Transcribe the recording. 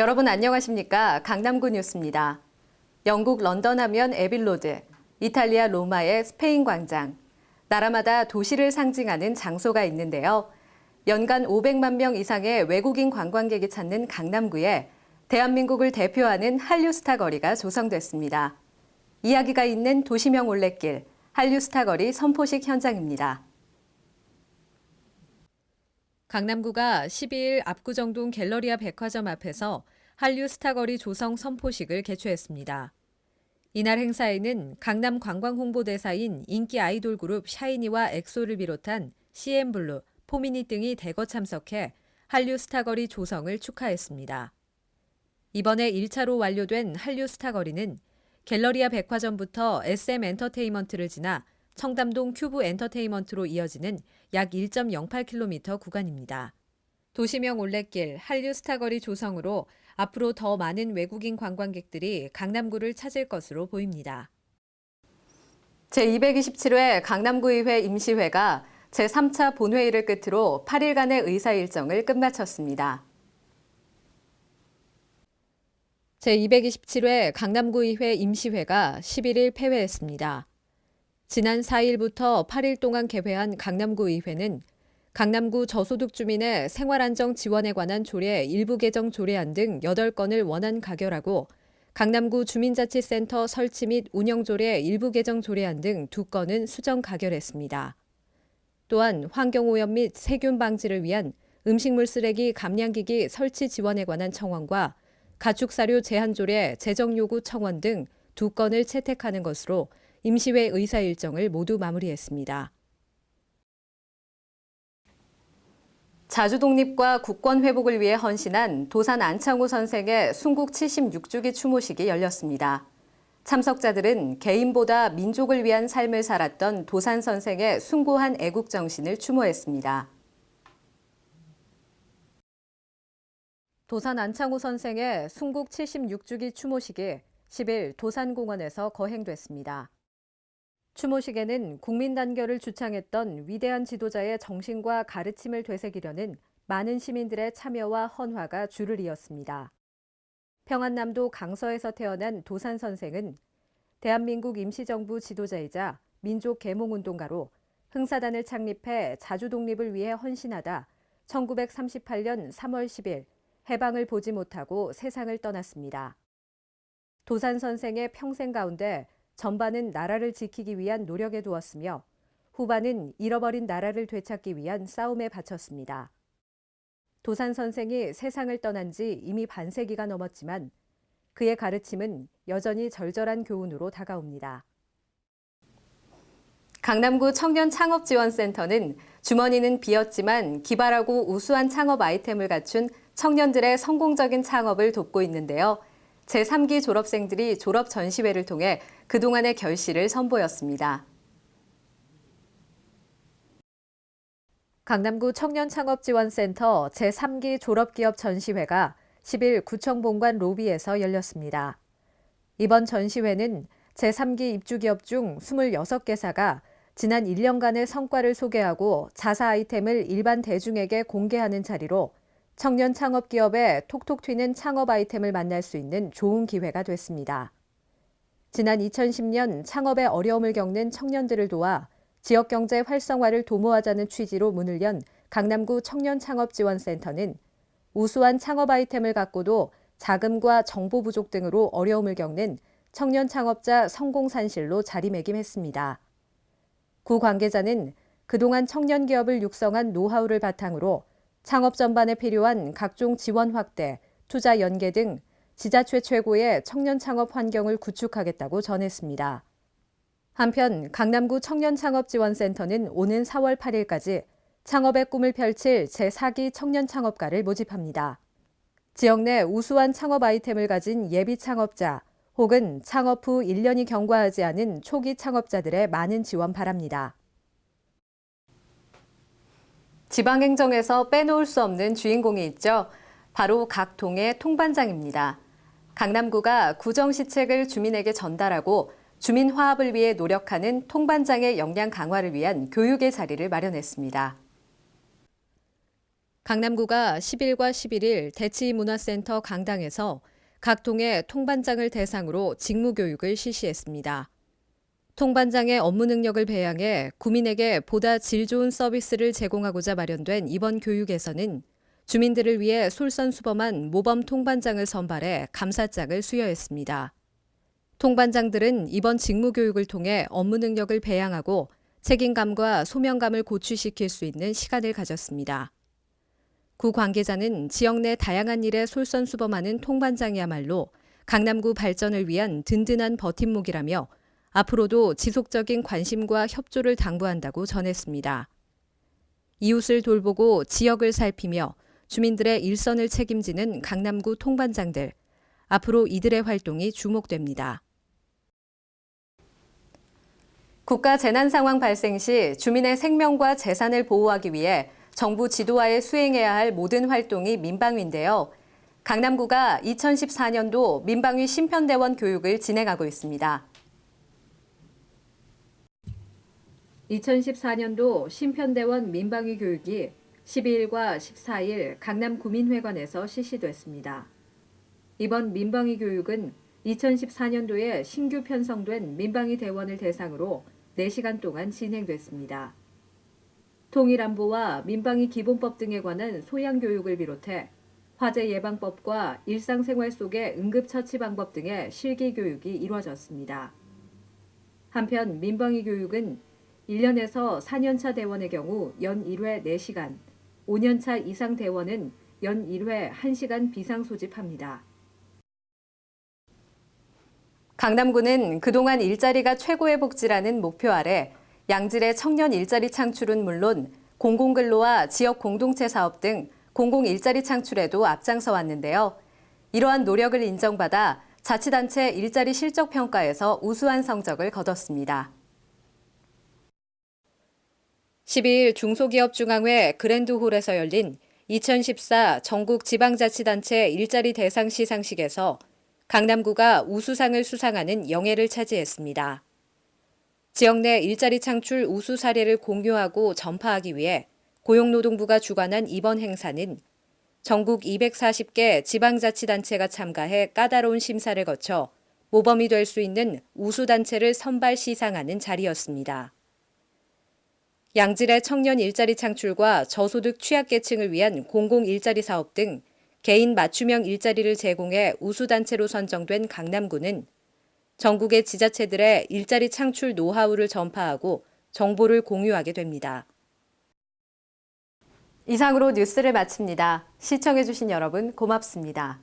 여러분 안녕하십니까? 강남구 뉴스입니다. 영국 런던 하면 에빌로드, 이탈리아 로마의 스페인 광장, 나라마다 도시를 상징하는 장소가 있는데요. 연간 500만 명 이상의 외국인 관광객이 찾는 강남구에 대한민국을 대표하는 한류스타 거리가 조성됐습니다. 이야기가 있는 도시명 올레길, 한류스타 거리 선포식 현장입니다. 강남구가 12일 압구정동 갤러리아 백화점 앞에서 한류 스타거리 조성 선포식을 개최했습니다. 이날 행사에는 강남 관광 홍보대사인 인기 아이돌 그룹 샤이니와 엑소를 비롯한 CN블루, 포미닛 등이 대거 참석해 한류 스타거리 조성을 축하했습니다. 이번에 1차로 완료된 한류 스타거리는 갤러리아 백화점부터 SM 엔터테인먼트를 지나 청담동 큐브 엔터테인먼트로 이어지는 약 1.08km 구간입니다. 도시명 올레길 한류 스타거리 조성으로 앞으로 더 많은 외국인 관광객들이 강남구를 찾을 것으로 보입니다. 제227회 강남구의회 임시회가 제3차 본회의를 끝으로 8일간의 의사 일정을 끝마쳤습니다. 제227회 강남구의회 임시회가 11일 폐회했습니다. 지난 4일부터 8일 동안 개회한 강남구 의회는 강남구 저소득 주민의 생활안정 지원에 관한 조례 일부 개정 조례안 등 8건을 원안 가결하고 강남구 주민자치센터 설치 및 운영 조례 일부 개정 조례안 등 2건은 수정 가결했습니다. 또한 환경오염 및 세균 방지를 위한 음식물 쓰레기 감량기기 설치 지원에 관한 청원과 가축사료 제한 조례 재정 요구 청원 등 2건을 채택하는 것으로 임시회 의사 일정을 모두 마무리했습니다. 자주 독립과 국권 회복을 위해 헌신한 도산 안창호 선생의 순국 76주기 추모식이 열렸습니다. 참석자들은 개인보다 민족을 위한 삶을 살았던 도산 선생의 숭고한 애국 정신을 추모했습니다. 도산 안창호 선생의 순국 76주기 추모식이 10일 도산공원에서 거행됐습니다. 추모식에는 국민 단결을 주창했던 위대한 지도자의 정신과 가르침을 되새기려는 많은 시민들의 참여와 헌화가 줄을 이었습니다. 평안남도 강서에서 태어난 도산 선생은 대한민국 임시정부 지도자이자 민족 계몽운동가로 흥사단을 창립해 자주 독립을 위해 헌신하다 1938년 3월 10일 해방을 보지 못하고 세상을 떠났습니다. 도산 선생의 평생 가운데 전반은 나라를 지키기 위한 노력에 두었으며 후반은 잃어버린 나라를 되찾기 위한 싸움에 바쳤습니다. 도산 선생이 세상을 떠난 지 이미 반세기가 넘었지만 그의 가르침은 여전히 절절한 교훈으로 다가옵니다. 강남구 청년 창업 지원센터는 주머니는 비었지만 기발하고 우수한 창업 아이템을 갖춘 청년들의 성공적인 창업을 돕고 있는데요. 제3기 졸업생들이 졸업 전시회를 통해 그동안의 결실을 선보였습니다. 강남구 청년창업지원센터 제3기 졸업기업 전시회가 10일 구청 본관 로비에서 열렸습니다. 이번 전시회는 제3기 입주기업 중 26개사가 지난 1년간의 성과를 소개하고 자사 아이템을 일반 대중에게 공개하는 자리로 청년 창업 기업의 톡톡 튀는 창업 아이템을 만날 수 있는 좋은 기회가 됐습니다. 지난 2010년 창업에 어려움을 겪는 청년들을 도와 지역 경제 활성화를 도모하자는 취지로 문을 연 강남구 청년창업지원센터는 우수한 창업 아이템을 갖고도 자금과 정보 부족 등으로 어려움을 겪는 청년 창업자 성공 산실로 자리매김했습니다. 구 관계자는 그동안 청년 기업을 육성한 노하우를 바탕으로 창업 전반에 필요한 각종 지원 확대, 투자 연계 등 지자체 최고의 청년 창업 환경을 구축하겠다고 전했습니다. 한편 강남구 청년창업지원센터는 오는 4월 8일까지 창업의 꿈을 펼칠 제4기 청년 창업가를 모집합니다. 지역 내 우수한 창업 아이템을 가진 예비 창업자 혹은 창업 후 1년이 경과하지 않은 초기 창업자들의 많은 지원 바랍니다. 지방행정에서 빼놓을 수 없는 주인공이 있죠. 바로 각 동의 통반장입니다. 강남구가 구정시책을 주민에게 전달하고 주민 화합을 위해 노력하는 통반장의 역량 강화를 위한 교육의 자리를 마련했습니다. 강남구가 10일과 11일 대치문화센터 강당에서 각 동의 통반장을 대상으로 직무교육을 실시했습니다. 통반장의 업무 능력을 배양해 구민에게 보다 질 좋은 서비스를 제공하고자 마련된 이번 교육에서는 주민들을 위해 솔선수범한 모범 통반장을 선발해 감사장을 수여했습니다. 통반장들은 이번 직무 교육을 통해 업무 능력을 배양하고 책임감과 소명감을 고취시킬 수 있는 시간을 가졌습니다. 구 관계자는 지역 내 다양한 일에 솔선수범하는 통반장이야말로 강남구 발전을 위한 든든한 버팀목이라며 앞으로도 지속적인 관심과 협조를 당부한다고 전했습니다. 이웃을 돌보고 지역을 살피며 주민들의 일선을 책임지는 강남구 통반장들. 앞으로 이들의 활동이 주목됩니다. 국가 재난 상황 발생 시 주민의 생명과 재산을 보호하기 위해 정부 지도하에 수행해야 할 모든 활동이 민방위인데요. 강남구가 2014년도 민방위 심편대원 교육을 진행하고 있습니다. 2014년도 심편대원 민방위 교육이 12일과 14일 강남 구민회관에서 실시됐습니다. 이번 민방위 교육은 2014년도에 신규 편성된 민방위 대원을 대상으로 4시간 동안 진행됐습니다. 통일안보와 민방위 기본법 등에 관한 소양 교육을 비롯해 화재 예방법과 일상생활 속의 응급처치 방법 등의 실기 교육이 이루어졌습니다. 한편 민방위 교육은 1년에서 4년차 대원의 경우 연 1회 4시간, 5년차 이상 대원은 연 1회 1시간 비상 소집합니다. 강남구는 그동안 일자리가 최고의 복지라는 목표 아래 양질의 청년 일자리 창출은 물론 공공근로와 지역 공동체 사업 등 공공 일자리 창출에도 앞장서 왔는데요. 이러한 노력을 인정받아 자치단체 일자리 실적 평가에서 우수한 성적을 거뒀습니다. 12일 중소기업중앙회 그랜드홀에서 열린 2014 전국 지방자치단체 일자리 대상 시상식에서 강남구가 우수상을 수상하는 영예를 차지했습니다. 지역 내 일자리 창출 우수 사례를 공유하고 전파하기 위해 고용노동부가 주관한 이번 행사는 전국 240개 지방자치단체가 참가해 까다로운 심사를 거쳐 모범이 될 수 있는 우수단체를 선발 시상하는 자리였습니다. 양질의 청년 일자리 창출과 저소득 취약계층을 위한 공공 일자리 사업 등 개인 맞춤형 일자리를 제공해 우수단체로 선정된 강남구는 전국의 지자체들의 일자리 창출 노하우를 전파하고 정보를 공유하게 됩니다. 이상으로 뉴스를 마칩니다. 시청해주신 여러분 고맙습니다.